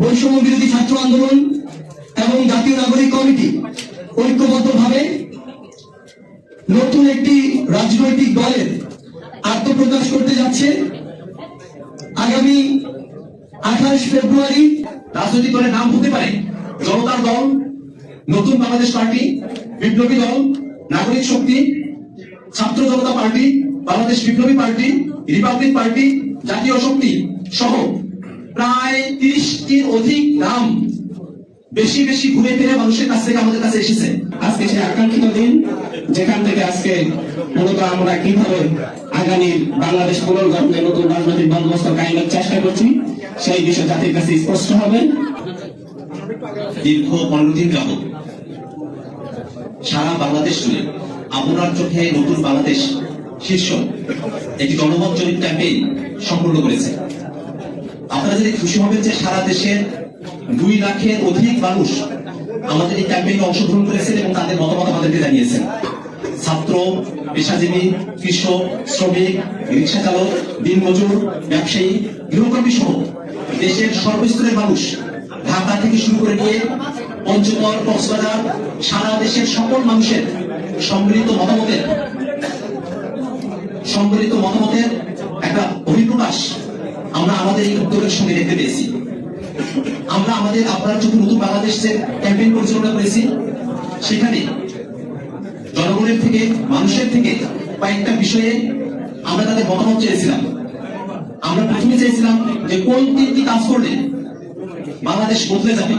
বৈষম্য বিরোধী ছাত্র আন্দোলন এবং জাতীয় নাগরিক কমিটি ঐক্যবদ্ধভাবে নতুন একটি রাজনৈতিক দলের আত্মপ্রকাশ করতে যাচ্ছে। আগামী আঠাশ ফেব্রুয়ারি রাজনৈতিক দলের নাম হতে পারে জনতার দল, নতুন বাংলাদেশ পার্টি, বিপ্লবী দল, নাগরিক শক্তি, ছাত্র জনতা পার্টি, বাংলাদেশ বিপ্লবী পার্টি, রিপাবলিক পার্টি, জাতীয় শক্তি সহ প্রায় তিরিশটির অধিক বেশি বেশি ঘুরে ফিরে মানুষের কাছ থেকে আমাদের কাছে এসেছে। আজকে সেই আকাঙ্ক্ষিত দিন, যেখান থেকে আজকে মূলত আমরা কীভাবে আগামী বাংলাদেশ পুনর্গঠনে নতুন রাজনৈতিক বন্দোবস্ত কায়েমের চেষ্টা করছি, সেই বিষয় জাতির কাছে স্পষ্ট হবে। দীর্ঘ পনেরো দিন যাবত সারা বাংলাদেশ জুড়ে আপনার চোখে নতুন বাংলাদেশ শীর্ষ একটি জনমত জরিপ ক্যাম্পেইন সম্পূর্ণ করেছে। আপনারা যদি খুশি হবেন যে সারা দেশের দুই লাখের অধিক মানুষ আমাদের এই ক্যাম্পেইনে অংশগ্রহণ করেছেন এবং তাদের মতামত আমাদেরকে জানিয়েছেন। ছাত্র, পেশাজীবী, কৃষক, শ্রমিক, রিক্সা চালক, দিনমজুর, ব্যবসায়ী গৃহকর্মী সহ দেশের সর্বস্তরের মানুষ ঢাকা থেকে শুরু করে নিয়ে পঞ্চগড়, কক্সবাজার, সারা দেশের সকল মানুষের সম্মিলিত মতামতের সম্মিলিত মতামতের একটা অভিপ্রকাশ আমরা আমাদের এই উদ্যোগের সঙ্গে দেখতে পেয়েছি। আমরা আমাদের আপনার যখন নতুন বাংলাদেশ যে ক্যাম্পেইন পরিচালনা করেছি, সেখানে জনগণের থেকে, মানুষের থেকে কয়েকটা বিষয়ে আমরা তাদের মতামত চেয়েছিলাম। আমরা প্রথমে চেয়েছিলাম যে কোন তিনটি কাজ করলে বাংলাদেশ বদলে যাবে।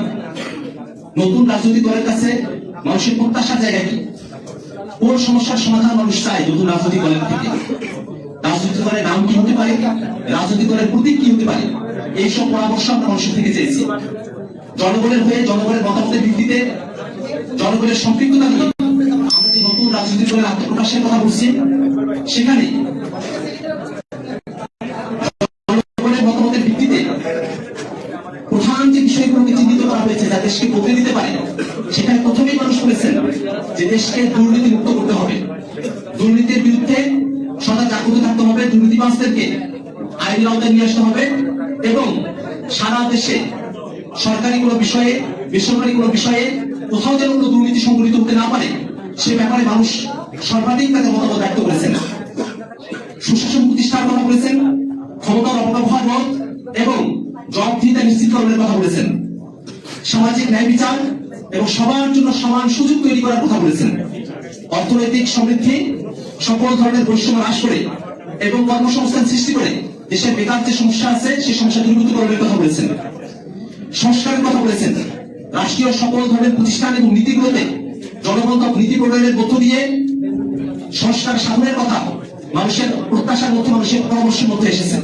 নতুন রাজনৈতিক দলের কাছে মানুষের প্রত্যাশার জায়গা কি? কোন সমস্যার সমাধান মানুষ চায় নতুন রাজনৈতিক দলের থেকে? রাজনৈতিক দলের নাম কি হতে পারে? রাজনৈতিক দলের প্রতীক কি হতে পারে? এইসব পরামর্শ আমরা মানুষের থেকে চেয়েছি। জনগণের হয়ে জনগণের মতামতের ভিত্তিতে জনগণের সম্পৃক্ততা নিয়ে আমরা যে নতুন আত্মপ্রকাশের কথা বলছি, সেখানে বিষয়গুলোকে চিহ্নিত করা হয়েছে, যা দেশকে বদলে দিতে পারে, সেখানে প্রথমেই মানুষ বলেছেন যে দেশকে দুর্নীতি মুক্ত করতে হবে। দুর্নীতির বিরুদ্ধে দুর্নীতিবাজদেরকে আইনের আওতায় নিয়ে আসতে হবে এবং সারা দেশে সরকারি কোনো বিষয়ে, বেসরকারি কোনো বিষয়ে কোথাও যেন কোনো দুর্নীতি সংঘটিত হতে না পারে, সে ব্যাপারে মানুষ সর্বাধিক তাদের মতামত ব্যক্ত করেছেন। সুশাসন প্রতিষ্ঠার কথা বলেছেন, ক্ষমতার অপব্যবহার রোধ এবং জবাবদিহিতা নিশ্চিতকরণের কথা বলেছেন। সামাজিক ন্যায় বিচার এবং সবার জন্য সমান সুযোগ তৈরি করার কথা বলেছেন। অর্থনৈতিক সমৃদ্ধি সকল ধরনের বৈষম্য হ্রাস করে এবং কর্মসংস্থান সৃষ্টি করে দেশের বেকার যে সমস্যা আছে, সেই সমস্যা দূরীভূতকরণের কথা বলেছেন। সংস্কারের কথা বলেছেন। রাষ্ট্রীয় সকল ধরনের প্রতিষ্ঠান এবং নীতিগুলোতে জনগণতা নীতি প্রণয়নের মধ্য দিয়ে সংস্কার সাধনের কথা মানুষের প্রত্যাশার মধ্যে মানুষের পরামর্শের মধ্যে এসেছে।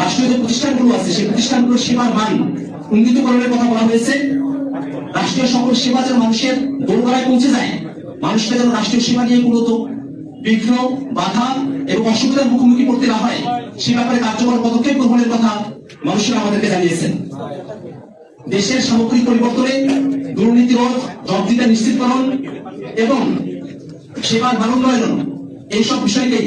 রাষ্ট্রীয় যে প্রতিষ্ঠানগুলো আছে, সেই প্রতিষ্ঠানগুলোর সেবার মান উন্নীতকরণের কথা বলা হয়েছে। রাষ্ট্রীয় সকল সেবা যেন মানুষের দোরগোড়ায় পৌঁছে যায়, মানুষকে যেন রাষ্ট্রীয় সেবা নিয়ে মূলত বিঘ্ন বাধা এবং অসুবিধার মুখোমুখি করতে না হয়, সে ব্যাপারে কার্যকর পদক্ষেপ গ্রহণের কথা মানুষেরা আমাদেরকে জানিয়েছেন। দেশের সামগ্রিক পরিবর্তনে দুর্নীতি রোধ জবাবদিহিতা নিশ্চিতকরণ এবং সেবার মানোন্নয়ন, এইসব বিষয়কে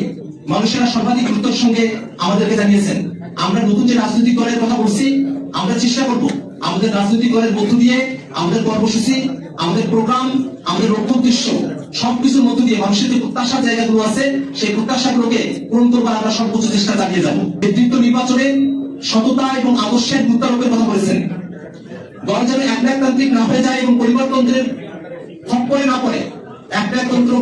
মানুষেরা সর্বাধিক গুরুত্বের সঙ্গে আমাদেরকে জানিয়েছেন। আমরা নতুন যে রাজনৈতিক দলের কথা বলছি, আমরা চেষ্টা করব আমাদের রাজনৈতিক দলের মধ্য দিয়ে আমাদের কর্মসূচি আমাদের প্রোগ্রাম, আমাদের লক্ষ্য উদ্দেশ্য, সবকিছুর মধ্য দিয়ে মানুষের যে প্রত্যাশার জায়গাগুলো আছে, সেই প্রত্যাশাগুলোকে পূরণ করবার আমরা সর্বোচ্চ চেষ্টা চালিয়ে যাব। নেতৃত্ব নির্বাচনে সততা এবং আদর্শের গুরুত্বারোপের কথা বলেছেন। দল যেন একনায়কতান্ত্রিক না হয়ে যায় এবং পরিবারতন্ত্রের খপ্পরে না পড়ে একনায়কতন্ত্র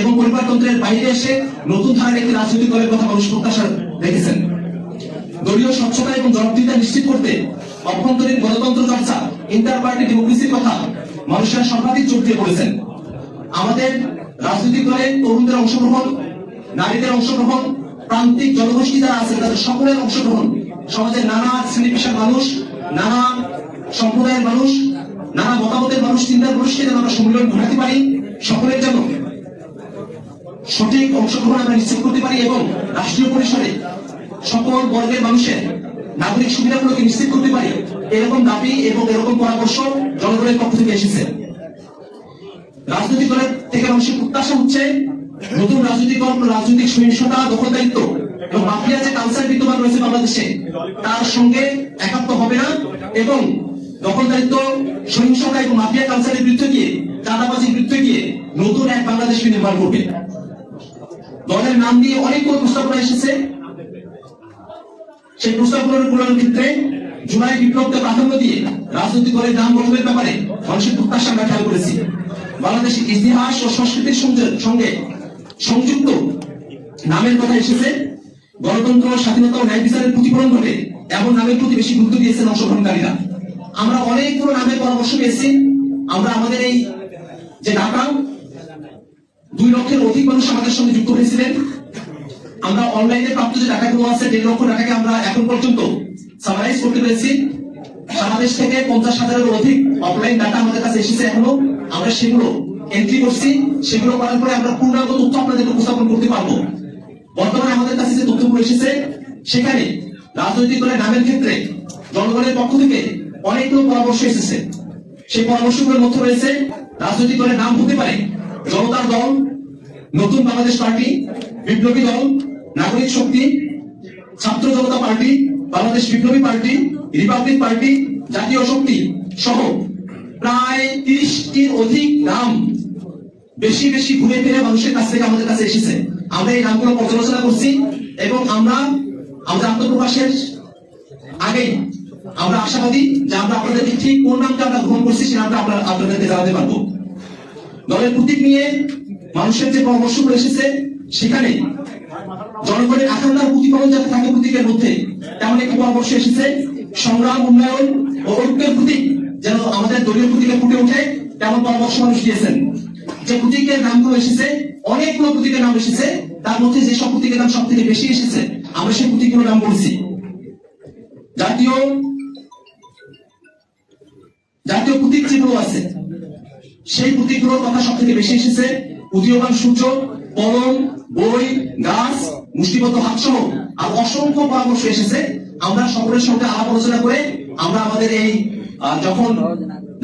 এবং পরিবারতন্ত্রের বাইরে এসে নতুন ধারার একটি রাজনৈতিক দলের কথা মানুষ প্রত্যাশা রেখেছেন। দলীয় স্বচ্ছতা এবং জবাবদিহিতা নিশ্চিত করতে অভ্যন্তরীণ গণতন্ত্র চর্চা ইন্টার পার্টি ডেমোক্রেসির কথা মানুষেরা সর্বাধিক জোর দিয়ে বলেছেন আমাদের রাজনৈতিক দলে তরুণদের অংশগ্রহণ, নারীদের অংশগ্রহণ, প্রান্তিক জনগোষ্ঠী যারা আছে, তাদের সকলের অংশগ্রহণ। সমাজের নানা শ্রেণি পেশার মানুষ, নানা সম্প্রদায়ের মানুষ, নানা মতামতের মানুষ, চিন্তার মানুষকে যেন আমরা সম্মিলন ঘটাতে পারি, সকলের জন্য সঠিক অংশগ্রহণ আমরা নিশ্চিত করতে পারি এবং রাষ্ট্রীয় পরিসরে সকল বর্গের মানুষের নাগরিক সুবিধাগুলোকে নিশ্চিত করতে পারি এরকম দাবি এবং এরকম পরামর্শ জনগণের পক্ষ থেকে এসেছে। রাজনৈতিক দলের থেকে মানুষের প্রত্যাশা হচ্ছে নতুন রাজনৈতিক রাজনৈতিক সহিংসতা, দখলদারিত্ব এবং মাফিয়া যে কালচার বিদ্যমান রয়েছে বাংলাদেশে, তার সঙ্গে একাত্ম হবে না এবং দখলদারিত্ব, সহিংসতা এবং মাফিয়া কালচারের বিরুদ্ধে গিয়ে, চাঁদাবাজির বিরুদ্ধে গিয়ে নতুন এক বাংলাদেশকে নির্মাণ করবে। দলের নাম দিয়ে অনেকগুলো প্রস্তাবনা এসেছে। সেই প্রস্তাবগুলোর পূরণের ক্ষেত্রে জুলাই বিপ্লবকে প্রাধান্য দিয়ে রাজনৈতিক দলের নাম গঠনের ব্যাপারে মানুষের প্রত্যাশা আমরা খেয়াল করেছি। বাংলাদেশের ইতিহাস ও সংস্কৃতির সঙ্গে- সংযুক্ত নামের কথা এসেছে। গণতন্ত্র, স্বাধীনতা ও ন্যায় বিচারের প্রতিফলন ঘটে এমন নামের প্রতি বেশি গুরুত্ব দিয়েছেন অংশগ্রহণকারীরা। আমরা অনেকগুলো নামের পরামর্শ পেয়েছি। আমরা আমাদের এই যে ডাকা দুই লক্ষের অধিক মানুষ আমাদের আমরা অনলাইনে প্রাপ্ত যে টাকাগুলো আছে, দেড় লক্ষ টাকাকে আমরা এখন পর্যন্ত সামারাইজ করতে পেরেছি। সারা দেশ থেকে পঞ্চাশ হাজারের অধিক অফলাইন ডাটা আমাদের কাছে এসেছে এখনও। আমরা সেগুলো এন্ট্রি করছি। সেগুলো করার পরে আমরা পূর্ণাঙ্গ তথ্য আপনাদেরকে উপস্থাপন করতে পারব। বর্তমানে আমাদের কাছে যে তথ্যগুলো এসেছে, সেখানে রাজনৈতিক দলের নামের ক্ষেত্রে জনগণের পক্ষ থেকে অনেকগুলো পরামর্শ এসেছে। সেই পরামর্শগুলোর মধ্যে রয়েছে, রাজনৈতিক দলের নাম হতে পারে জনতার দল, নতুন বাংলাদেশ পার্টি, বিপ্লবী দল নাগরিক শক্তি, ছাত্র জনতা পার্টি, বাংলাদেশ বিপ্লবী পার্টি, রিপাবলিক পার্টি, জাতীয় শক্তি সহ প্রায় তিরিশটির অধিক নাম বেশি বেশি ঘুরে ফিরে মানুষের কাছ থেকে আমাদের কাছে এসেছে। আমরা এই নামগুলো পর্যালোচনা করছি এবং আমরা, আমাদের আত্মপ্রকাশের আগেই আমরা আশাবাদী যে আমরা আপনাদেরকে ঠিক কোন নামটা আমরা গ্রহণ করছি সেটা আমরা আপনার- আপনাদেরকে জানাতে পারব। দলের প্রতীক নিয়ে মানুষের যে পরামর্শগুলো এসেছে, সেখানে জনগণের আকাঙ্ক্ষার প্রতিফলন যাতে থাকে প্রতীকের মধ্যে, তেমন একটি পরামর্শ এসেছে। সংগ্রাম, উন্নয়ন ও ঐক্যের প্রতীক যেন আমাদের দলীয় প্রতীকে ফুটে ওঠে, তেমন পরামর্শ মানুষ দিয়েছেন। যে প্রতীকের নামগুলো এসেছে, অনেকগুলো প্রতীকের নাম এসেছে, তার মধ্যে যে সব প্রতীকের নাম সব থেকে বেশি এসেছে, আমরা সেই প্রতীকগুলোর নাম বলছি। জাতীয় জাতীয় প্রতীক যেগুলো আছে, সেই প্রতীকগুলোর কথা সব থেকে বেশি এসেছে, উদীয়মান সূর্য কলম বই, গাছ, মুষ্টিবদ্ধ হাত সহ আর অসংখ্য পরামর্শ এসেছে। আমরা সকলের সঙ্গে আলাপ আলোচনা করে আমরা আমাদের এই যখন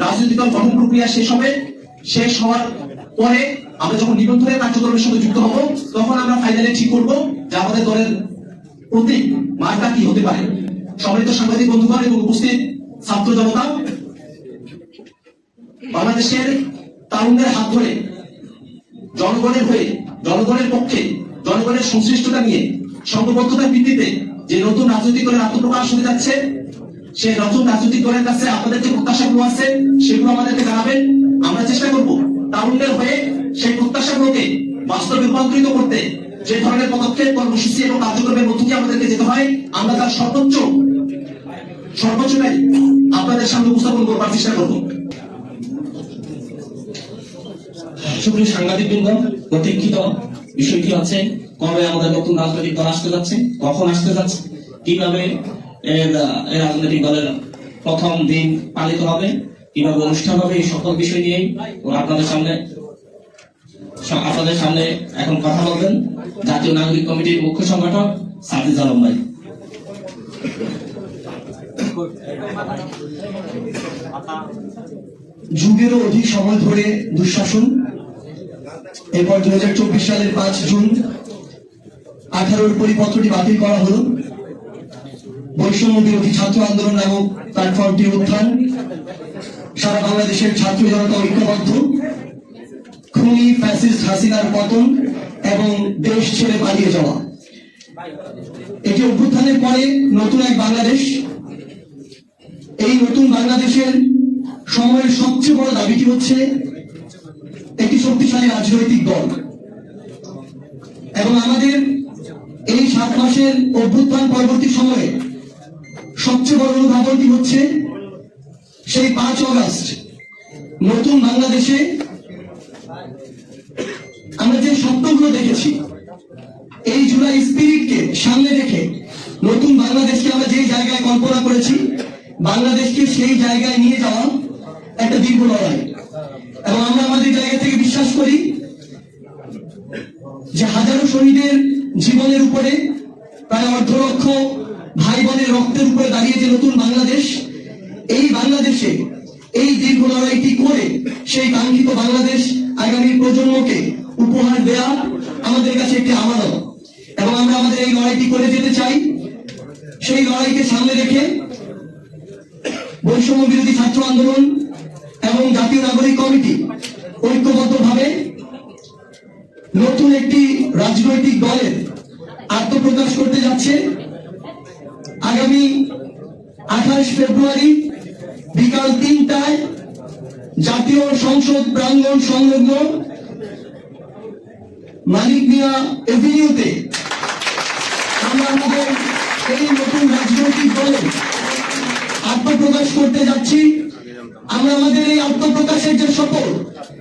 রাজনৈতিক দল গঠন প্রক্রিয়া শেষ হবে, শেষ হওয়ার পরে আমরা যখন নিবন্ধনের কার্যক্রমের সঙ্গে যুক্ত হব, তখন আমরা ফাইনালি ঠিক করব যে আমাদের দলের প্রতীক মার্কা কি হতে পারে। সম্মানিত সাংবাদিক বন্ধুগণ এবং উপস্থিত ছাত্র জনতা, বাংলাদেশের তারুণদের হাত ধরে, জনগণের হয়ে জনগণের পক্ষে, জনগণের সংশ্লিষ্টতা নিয়ে সংঘবদ্ধতার ভিত্তিতে যে নতুন রাজনৈতিক দলের আত্মপ্রকাশ হতে যাচ্ছে, সেই নতুন রাজনৈতিক দলের কাছে আপনাদের যে প্রত্যাশাগুলো আছে, সেগুলো আমাদেরকে জানাবেন। আমরা চেষ্টা করব তারুণদের হয়ে সেই প্রত্যাশাগুলোকে বাস্তবে রূপান্তরিত করতে, যে ধরনের পদক্ষেপ, কর্মসূচি এবং কার্যক্রমের মধ্য দিয়ে আমাদেরকে যেতে হয়, আমরা তার সর্বোচ্চ, সর্বোচ্চটাই আপনাদের সামনে উপস্থাপন করবার চেষ্টা করব। সুপ্রিয় সাংবাদিক বৃন্দ প্রতীক্ষিত বিষয়টি আছে কবে আমাদের নতুন রাজনৈতিক দল আসতে যাচ্ছে, কখন আসতে যাচ্ছে, কীভাবে রাজনৈতিক দলের প্রথম দিন পালিত হবে, কীভাবে অনুষ্ঠান হবে, এই সকল বিষয় নিয়েই আপনাদের সামনে আপনাদের সামনে এখন কথা বলবেন জাতীয় নাগরিক কমিটির মুখ্য সংগঠক সাজিদ আলম ভাই। যুগেরও অধিক সময় ধরে দুঃশাসন এরপর দুই হাজার চব্বিশ সালের পাঁচ জুন আঠারোর পরিপত্রটি বাতিল করা হলো। বৈষম্য বিরোধী ছাত্র আন্দোলন নামক প্ল্যাটফর্মটির উত্থান। সারা বাংলাদেশের ছাত্র জনতা ঐক্যবদ্ধ। খুনি ফ্যাসিস্ট হাসিনার পতন এবং দেশ ছেড়ে পালিয়ে যাওয়া। এটি অভ্যুত্থানের পরে নতুন এক বাংলাদেশ। এই নতুন বাংলাদেশের সময়ের সবচেয়ে বড় দাবিটি হচ্ছে একটি শক্তিশালী রাজনৈতিক দল। এবং আমাদের এই সাত মাসের অভ্যুত্থান পরবর্তী সময়ে সবচেয়ে বড় অনুধাবনটি হচ্ছে সেই পাঁচ অগস্ট। নতুন বাংলাদেশে আমরা যে স্বপ্নগুলো দেখেছি, এই জুলাই স্পিরিটকে সামনে রেখে নতুন বাংলাদেশকে আমরা যে জায়গায় কল্পনা করেছি, বাংলাদেশকে সেই জায়গায় নিয়ে যাওয়া একটা দীর্ঘ লড়াই। এবং আমরা আমাদের জায়গা থেকে বিশ্বাস করি যে হাজারো শহীদের জীবনের উপরে প্রায় অর্ধ ভাই বোনের রক্তের উপরে দাঁড়িয়ে নতুন বাংলাদেশ। এই বাংলাদেশে এই দীর্ঘ লড়াইটি করে সেই কাঙ্ক্ষিত বাংলাদেশ আগামী প্রজন্মকে উপহার দেয়া আমাদের কাছে একটি আমানত। এবং আমরা আমাদের এই লড়াইটি করে যেতে চাই। সেই লড়াইকে সামনে রেখে বৈষম্য বিরোধী ছাত্র আন্দোলন এবং জাতীয় নাগরিক কমিটি ঐক্যবদ্ধভাবে নতুন একটি রাজনৈতিক দলের আত্মপ্রকাশ করতে যাচ্ছে। আগামী আঠাশ ফেব্রুয়ারি বিকাল তিনটায় জাতীয় সংসদ প্রাঙ্গণ সংলগ্ন মানিক মিয়া এভিনিউতে আমরা আমাদের এই নতুন রাজনৈতিক দলে আত্মপ্রকাশ করতে যাচ্ছি। আমরা আমাদের এই আত্মপ্রকাশের যে শপথ,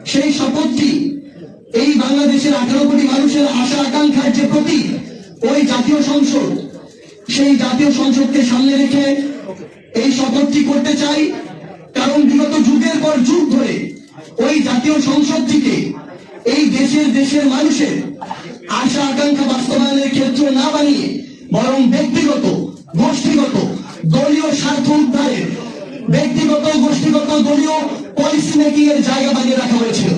সেই শপথটি এই বাংলাদেশের আঠারো কোটি মানুষের আশা আকাঙ্ক্ষার যে প্রতীক, ওই জাতীয় সংসদ, সেই জাতীয় সংসদকে সামনে রেখে এই শপথটি করতে চাই। কারণ বিগত যুগের পর যুগ ধরে ওই জাতীয় সংসদটিকে এই দেশের দেশের মানুষের আশা আকাঙ্ক্ষা বাস্তবায়নের ক্ষেত্র না বানিয়ে বরং ব্যক্তিগত গোষ্ঠীগত দলীয় পলিসি মেকিং এর জায়গা বানিয়ে রাখা হয়েছিল?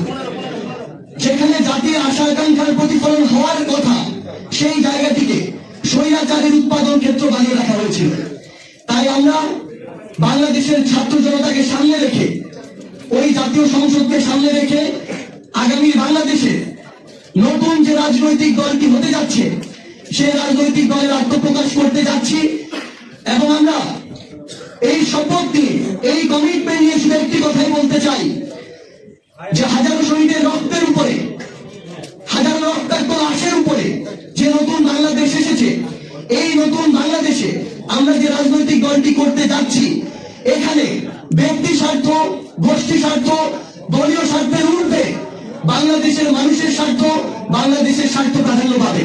যেখানে জাতির আশা আকাঙ্ক্ষার প্রতিফলন হওয়ার কথা, সেই জায়গাটিকে স্বৈরাচারের উৎপাদন ক্ষেত্র বানিয়ে রাখা হয়েছিল। তাই আমরা বাংলাদেশের ছাত্র জনতাকে সামনে রেখে, ওই জাতীয় সংসদকে সামনে রেখে আগামী বাংলাদেশে নতুন যে রাজনৈতিক দলটি হতে যাচ্ছে, সেই রাজনৈতিক দলের আত্মপ্রকাশ করতে যাচ্ছি এবং আমরা এই শপথ এই কমিটমেন্ট নিয়ে শুধু একটি কথাই বলতে চাই, যে হাজারো শহীদের রক্তের উপরে, হাজারো রক্তাক্ত লাশের উপরে যে নতুন বাংলাদেশ এসেছে, এই নতুন বাংলাদেশে আমরা যে রাজনৈতিক দলটি করতে যাচ্ছি, এখানে ব্যক্তি স্বার্থ, গোষ্ঠী স্বার্থ, দলীয় স্বার্থের ঊর্ধ্বে বাংলাদেশের মানুষের স্বার্থ, বাংলাদেশের স্বার্থ প্রাধান্য পাবে।